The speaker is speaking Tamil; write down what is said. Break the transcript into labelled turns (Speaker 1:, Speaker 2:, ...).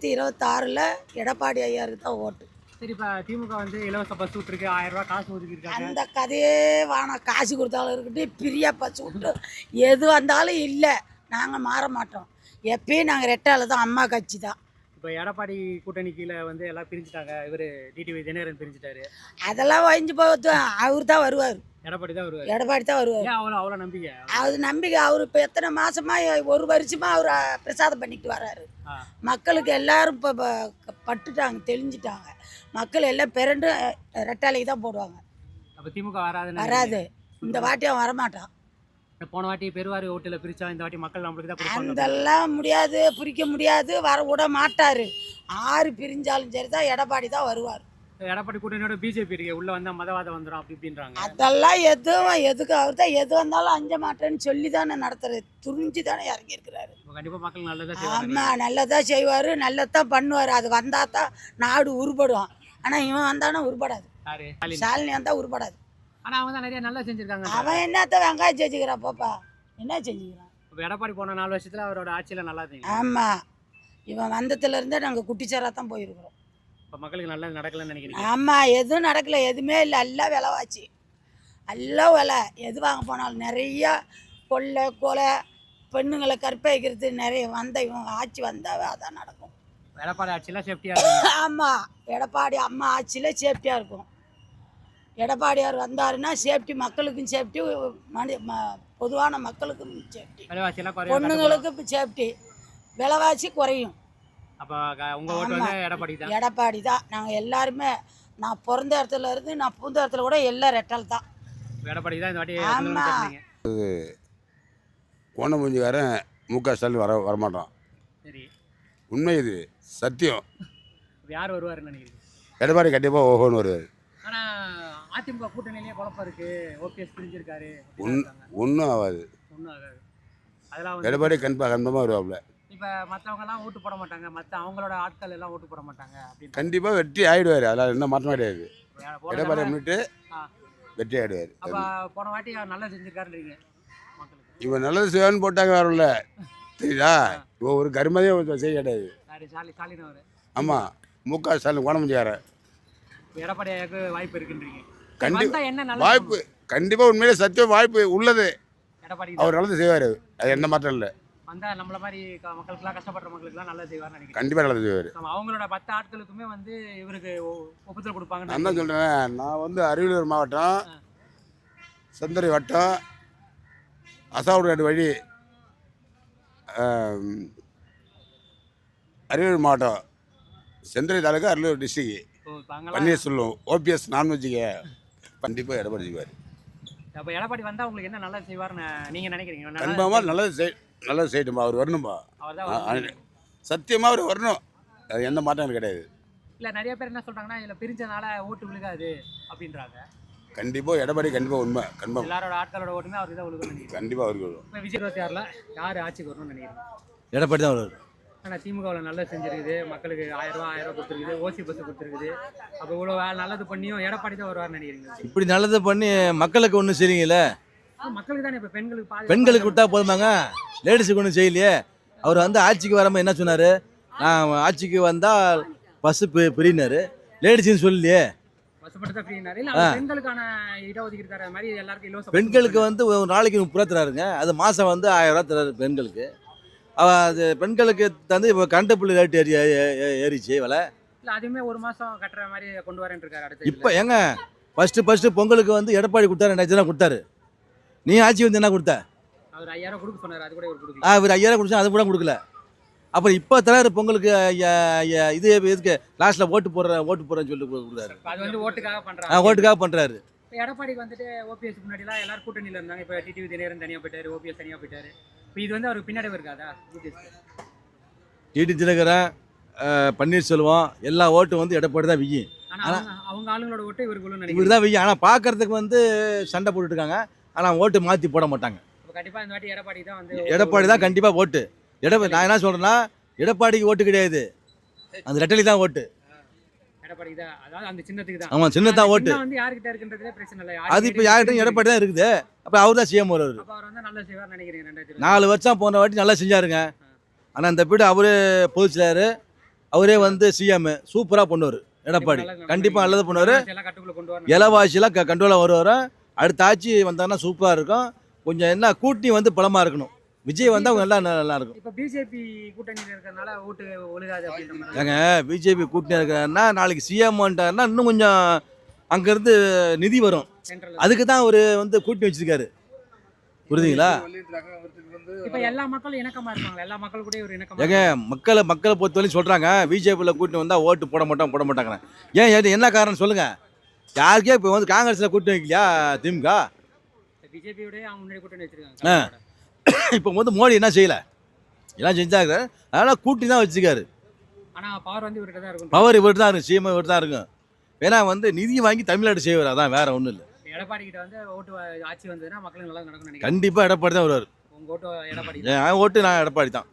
Speaker 1: ரெண்டாயிரத்தி இருபத்தாறில் எடப்பாடி ஐயாருக்கு தான் ஓட்டு.
Speaker 2: சரி இப்போ திமுக வந்து இலவச பஸ் விட்டுருக்கு. ஆயிரம் ரூபாய் காசு ஒதுக்கி இருக்காங்க
Speaker 1: அந்த கதையே வேணாம். காசு கொடுத்தாலும் இருக்கட்டும். பிரியா பச்சு விட்டு எது வந்தாலும் இல்லை. நாங்கள் மாற மாட்டோம். எப்பயும் நாங்கள் ரெட்டால தான். அம்மா கட்சி தான்.
Speaker 2: இப்போ எடப்பாடி கூட்டணி கீழே வந்து எல்லாம் பிரிஞ்சுட்டாங்க. இவர் டிடிவி தினகரன் பிரிஞ்சுட்டாரு.
Speaker 1: அதெல்லாம் வஞ்சி போகுது அவர் தான் வருவார்.
Speaker 2: எடப்பாடி தான் வருவார்.
Speaker 1: எடப்பாடி தான் வருவார்.
Speaker 2: அவ்வளோ அவ்வளோ நம்பிக்கை
Speaker 1: அது நம்பிக்கை அவர் இப்போ எத்தனை மாசமா ஒரு வருஷமா அவர் பிரசாதம் பண்ணிட்டு வர்றாரு. மக்களுக்கு எல்லாரும் இப்போ பட்டுட்டாங்க தெளிஞ்சிட்டாங்க. மக்கள் எல்லாம் பிறண்டு ரெட்டாலைக்கு தான் போடுவாங்க.
Speaker 2: அப்போ திமுக வராதுன்னு
Speaker 1: வராது. இந்த வாட்டி அவன் வரமாட்டான்.
Speaker 2: போன வாட்டி பெருவாரி ஓட்டில் பிரிச்சா இந்த வாட்டி மக்கள் நம்மளுக்கு தான்
Speaker 1: அதெல்லாம் முடியாது பிரிக்க முடியாது வர விட மாட்டாரு. ஆறு பிரிஞ்சாலும் சரி தான் எடப்பாடி தான் வருவார்.
Speaker 2: எடப்பாடி கூட்டணியோட பிஜேபி இருக்கு உள்ள வந்தா மதவாதம் வந்துடும் அப்படி இப்படின்றாங்க.
Speaker 1: அதெல்லாம் எதுவும் எதுக்கு அவர் தான் எது வந்தாலும் அஞ்ச மாட்டேன்னு சொல்லி தானே நடத்துறது துணிஞ்சு தானே இறங்கி இருக்கிறாரு
Speaker 2: இப்போ கண்டிப்பாக மக்கள் நல்லதா
Speaker 1: ஆமாம் நல்லதாக செய்வார் நல்லதான் பண்ணுவார். அது வந்தால் தான் நாடு உருப்படும் ஆனால் இவன் வந்தானா உருப்படாது
Speaker 2: ஸ்டாலின்.
Speaker 1: சாலினி வந்தால் உருப்படாது
Speaker 2: ஆனா அவங்க தான் நிறைய நல்லா செஞ்சிருக்காங்க.
Speaker 1: அவன் என்னத்த வெங்காயம் செஞ்சுக்கிறான் பாப்பா? என்ன செஞ்சுக்கிறான்?
Speaker 2: இப்போ எடப்பாடி போன நாலு வருஷத்துல அவரோட ஆட்சியில நல்லா இருந்தீங்க.
Speaker 1: ஆமாம் இவன் வந்ததுலேருந்தே நாங்கள் குட்டிச்சாராக தான் போயிருக்கிறோம்.
Speaker 2: இப்போ மக்களுக்கு நல்லது நடக்கலன்னு நினைக்கிறீங்க?
Speaker 1: ஆமாம் எதுவும் நடக்கல எதுவுமே இல்லை. எல்லாம் விலைவாச்சு எல்லாம் விலை. எது வாங்க போனாலும் நிறையா கொள்ளை கொலை பெண்ணுங்களை கற்பழிக்கிறது நிறைய வந்த இவங்க ஆட்சி வந்தாவே அதான் நடக்கும்.
Speaker 2: எடப்பாடி ஆட்சியெல்லாம் சேஃப்டியா இருக்கு
Speaker 1: ஆமாம் எடப்பாடி அம்மா ஆட்சியில் சேஃப்டியாக இருக்கும். எடப்பாடியார் வந்தாருன்னா சேஃப்டி மக்களுக்கும் சேஃப்டி மனி ம- பொதுவான மக்களுக்கும் சேஃப்டி
Speaker 2: விலைவாசி எல்லாம் குறையும்
Speaker 1: பொண்ணுங்களுக்கு சேஃப்டி விலைவாசி குறையும்.
Speaker 2: அப்போ க- உங்க ஓட்டு வந்து எடப்பாடி தான்?
Speaker 1: நாங்கள் எல்லாருமே நான் பிறந்த இடத்துல இருந்து நான் பூந்த இடத்துல கூட எல்லாம் ரெட்டல் தான்.
Speaker 2: எடப்பாடி தான்.
Speaker 3: கோணமூஞ்சிக்காரன் மு க ஸ்டாலின் வர வரமாட்டான்.
Speaker 2: சரி.
Speaker 3: உண்மை இது. சத்தியம்.
Speaker 2: யார் வருவாருன்னு நினைக்கிறீங்க?
Speaker 3: எடப்பாடி கண்டிப்பாக ஓஹோன்னு வருவார்.
Speaker 2: ஆனா அதிமுக கூட்டணியிலேயே குழப்பம் இருக்கு. ஓபிஎஸ் பிரிஞ்சிருக்காரு.
Speaker 3: ஒன்றும் ஆகாது.
Speaker 2: ஒன்றும் ஆகாது. அதெல்லாம்
Speaker 3: எடப்பாடி கண்டிப்பாக கண்டிப்பாக வருவாப்புல.
Speaker 2: இப்போ மற்றவங்க எல்லாம் ஓட்டு போட மாட்டாங்க. மற்ற அவங்களோட ஆட்கள் எல்லாம் ஓட்டு போட மாட்டாங்க அப்படின்னு.
Speaker 3: கண்டிப்பாக வெற்றி ஆயிடுவார். அதில் என்ன மாற்றம் கிடையாது. எடப்பாடி முன்னிட்டு. வெற்றி ஆயிடுவார்.
Speaker 2: அப்ப போன வாட்டி அவர் நல்லா செஞ்சிருக்காருன்றீங்க
Speaker 3: இவன் நல்லது செய்வான்னு போட்டாங்க வரல தெரியுதா? இவன் ஒரு கருமதையும் ஒரு செய்ய கிடையாது. ஆமாம் மு க ஸ்டாலின் கோணமூஞ்சிக்காரன்
Speaker 2: எடப்பாடி ஐயாவுக்கு வாய்ப்பு இருக்குன்றீங்க.
Speaker 3: கண்டி-
Speaker 2: வந்தா என்ன நல்லது?
Speaker 3: வாய்ப்பு கண்டிப்பாக உண்மையிலே சத்தியம் வாய்ப்பு உள்ளது. அவர் நல்லது செய்வார். அது எந்த மாற்றம் இல்லை.
Speaker 2: வந்தா நம்மள மாதிரி மக்களுக்கெல்லாம் கஷ்டப்படுற மக்களுக்கெல்லாம் நல்லா நினைக்கிறேன்.
Speaker 3: கண்டிப்பாக நல்லது செய்வார்.
Speaker 2: அவங்களோட பத்து ஆட்களுக்குமே வந்து இவருக்கு ஒப்புதல் கொடுப்பாங்கன்னு
Speaker 3: நான் தான் சொல்கிறேன் நான் வந்து அரியலூர் மாவட்டம் செந்தரை வட்டம் அசாவுடு வழி அரியலூர் மாவட்டம் செந்தரை தாலுக்கா அரியலூர் டிஸ்ட்ரிக்ட்
Speaker 2: அங்கெல்லாம்
Speaker 3: பன்னீர்செல்வம் ஓபிஎஸ் நான் வச்சுக்க கண்டிப்பாக எடப்பாடி செய்வார்.
Speaker 2: அப்ப எடப்பாடி வந்தா உங்களுக்கு என்ன நல்லது செய்வார்னு நீங்க நினைக்கிறீங்க? நல்லா-
Speaker 3: கன்ஃபார்மாக நல்லது செய் நல்லது செய்யட்டும்பா அவர் வரணும்பா. சத்தியமாக அவர் வரணும். அது எந்த மாற்றம் கிடையாது.
Speaker 2: இல்ல நிறைய பேர் என்ன சொல்றாங்கன்னா இதுல பிரிஞ்சனால ஓட்டு விழுகாது அப்படின்றாங்க.
Speaker 3: கண்டிப்பாக எடப்பாடி கண்டிப்பாக உண்மை. கன்ஃபார்ம்
Speaker 2: எல்லாரோட ஆட்களோட ஓட்டுமே அவருக்கு தான் விழுகும்னு நினைக்கிறேன்.
Speaker 3: கண்டிப்பாக அவருக்கு
Speaker 2: இப்போ விஜய் இருபத்தி ஆறுல யார் ஆட்சிக்கு வரணும்னு நினைக்கிறீங்க?
Speaker 4: எடப்பாடி தான் வருவார்.
Speaker 2: ஆனால் திமுகவில் நல்லா செஞ்சிருக்குது. மக்களுக்கு ஆயிரம் ரூபா ஆயிரம் ரூபா கொடுத்துருக்குது. ஓசி பஸ் கொடுத்துருக்குது. அப்போ இவ்வளோ வேலை நல்லது பண்ணியும் எடப்பாடி தான் வருவார்னு நினைக்கிறீங்க?
Speaker 4: இப்படி நல்லது பண்ணி மக்களுக்கு ஒன்றும் செய்றீங்களே
Speaker 2: மக்களுக்கு தானே இப்போ பெண்களுக்கு
Speaker 4: பெண்களுக்கு விட்டா போதுமாங்க? லேடிஸுக்கு ஒன்றும் செய்யலையே? அவர் வந்து ஆட்சிக்கு வராமல் என்ன சொன்னார்? நான் ஆட்சிக்கு வந்தால் பஸ்ஸு பிரினாரு லேடிஸ்னு சொல்லலையே? பெண்களுக்கு வந்து ஒரு நாளைக்கு முப்பது ரூபா தராருங்க. அது மாதம் வந்து ஆயிரம் ரூபா தராரு பெண்களுக்கு. அது பெண்களுக்கு தந்து இப்போ கரண்ட் பில்லு ரேட் ஏறி ஏறிச்சு விலை
Speaker 2: இல்லை அதுவுமே ஒரு மாதம் கட்டுற மாதிரி கொண்டு வரேன் இருக்காரு அடுத்த
Speaker 4: இப்போ ஏங்க ஃபஸ்ட்டு ஃபஸ்ட்டு பொங்கலுக்கு வந்து எடப்பாடி கொடுத்தாரு ரெண்டாயிரத்தி தான் கொடுத்தாரு. நீ ஆட்சி வந்து என்ன கொடுத்த?
Speaker 2: அவர் ஐயாயிரம் கொடுக்க சொன்னார் அது கூட கொடுக்கல.
Speaker 4: ஆ இவர் ஐயாயிரம் கொடுத்தா அது கூட கொடுக்கல. அப்புறம் இப்போ தராரு பொங்கலுக்கு இது எதுக்கு லாஸ்ட்டில் ஓட்டு போடுறேன் ஓட்டு போடுறேன்னு சொல்லி கொடுக்குறாரு
Speaker 2: இப்ப அது வந்து ஓட்டுக்காக
Speaker 4: ஆ
Speaker 2: பண்ணுறாங்க
Speaker 4: ஓட்டுக்காக பண்ணுறாரு
Speaker 2: இப்போ எடப்பாடிக்கு வந்துட்டு ஓபிஎஸ் முன்னாடிலாம் எல்லாரும் கூட்டணியில் இருந்தாங்க. இப்போ டிடிவி தனியாக போயிட்டாரு ஓபிஎஸ் தனியாக போயிட்டாரு. இப்போ இது வந்து அவருக்கு பின்னாடி இருக்காதா?
Speaker 4: டிடி தினகரன் பன்னீர்செல்வம் எல்லா ஓட்டும் வந்து எடப்பாடி தான் விய்யும்
Speaker 2: ஆனால் அவங்க ஆளுங்களோட ஓட்டு இவருக்கு
Speaker 4: இவர் தான் விய்யும் ஆனால் பார்க்கறதுக்கு வந்து சண்டை போட்டுட்டு இருக்காங்க ஆனால் ஓட்டு மாற்றி போட மாட்டாங்க.
Speaker 2: கண்டிப்பாக இந்த வாட்டி எடப்பாடி தான் வந்து
Speaker 4: எடப்பாடி தான் கண்டிப்பாக ஓட்டு. எடப்பாடி நான் என்ன சொல்கிறேன்னா எடப்பாடிக்கு ஓட்டு கிடையாது. அந்த ரெட்டலி தான் ஓட்டு.
Speaker 2: எடப்பாடி தான் அதாவது அந்த சின்னத்துக்கு தான்
Speaker 4: ஆமாம் சின்ன தான் ஓட்டு
Speaker 2: யார்கிட்ட
Speaker 4: அது இப்போ யார்கிட்டையும் எடப்பாடி தான் இருக்குது. அப்போ அவர் தான் சிஎம் வருவார் நாலு வருஷம் போன வாட்டி நல்லா செஞ்சாருங்க. ஆனால் இந்த பீடு அவரு பொதுச்சிலாரு அவரே வந்து சிஎம். சூப்பராக பண்ணுவார் எடப்பாடி. கண்டிப்பாக நல்லது பண்ணுவார். க கண்ட்ரோலாக வருவார். அடுத்த ஆட்சி வந்தாங்கன்னா சூப்பராக இருக்கும். கொஞ்சம் என்ன கூட்டணி வந்து பலமாக இருக்கணும். விஜய் வந்தால் அவங்க எல்லாம் நல்லா இருக்கும்.
Speaker 2: இப்ப பிஜேபி கூட்டணியில இருக்கறனால ஓட்டு ஒழுகாது
Speaker 4: ஏங்க பிஜேபி கூட்டணி இருக்கிறாருன்னா நாளைக்கு சிஎம்ன்ட்டாருன்னா இன்னும் கொஞ்சம் அங்கேருந்து நிதி வரும். அதுக்கு தான் அவர் வந்து கூட்டணி வச்சிருக்காரு. புரியுதுங்களா?
Speaker 2: இப்ப எல்லா மக்களும் இணக்கமா இருப்பாங்க எல்லா மக்கள் கூட ஒரு இணக்கமா
Speaker 4: ஏங்க மக்களை மக்களை பொறுத்தவரையும் சொல்கிறாங்க பிஜேபியில் கூட்டணி வந்தால் ஓட்டு போட மாட்டோம் போட மாட்டாங்க ஏன் ஏன் என்ன காரணம் சொல்லுங்கள் யாருக்கே இப்போ வந்து காங்கிரஸில் கூட்டணி வைக்கலையா திமுக?
Speaker 2: பிஜேபியோட அவங்க முன்னாடி கூட்டணி
Speaker 4: ஆ.
Speaker 2: வச்சிருக்காங்க
Speaker 4: இப்போ வந்து மோடி என்ன செய்யலை? எல்லாம் செஞ்சாங்க அதனால் கூட்டணி தான் வச்சுக்காரு.
Speaker 2: பவர் இவர்கிட்ட தான் இருக்கும்.
Speaker 4: பவர் இவர் தான் இருக்கும். சிஎம் இவர் தான் இருக்கும். ஏன்னா வந்து நிதி வாங்கி தமிழ்நாடு செய்வார். அதான் வேற ஒன்றும் இல்லை.
Speaker 2: எடப்பாடி கிட்ட வந்து ஓட்டு ஆட்சி வந்ததுன்னா மக்களுக்கு நல்லா நடக்கும்
Speaker 4: கண்டிப்பாக எடப்பாடி தான் வருவார். ஓட்டு நான் எடப்பாடி தான்.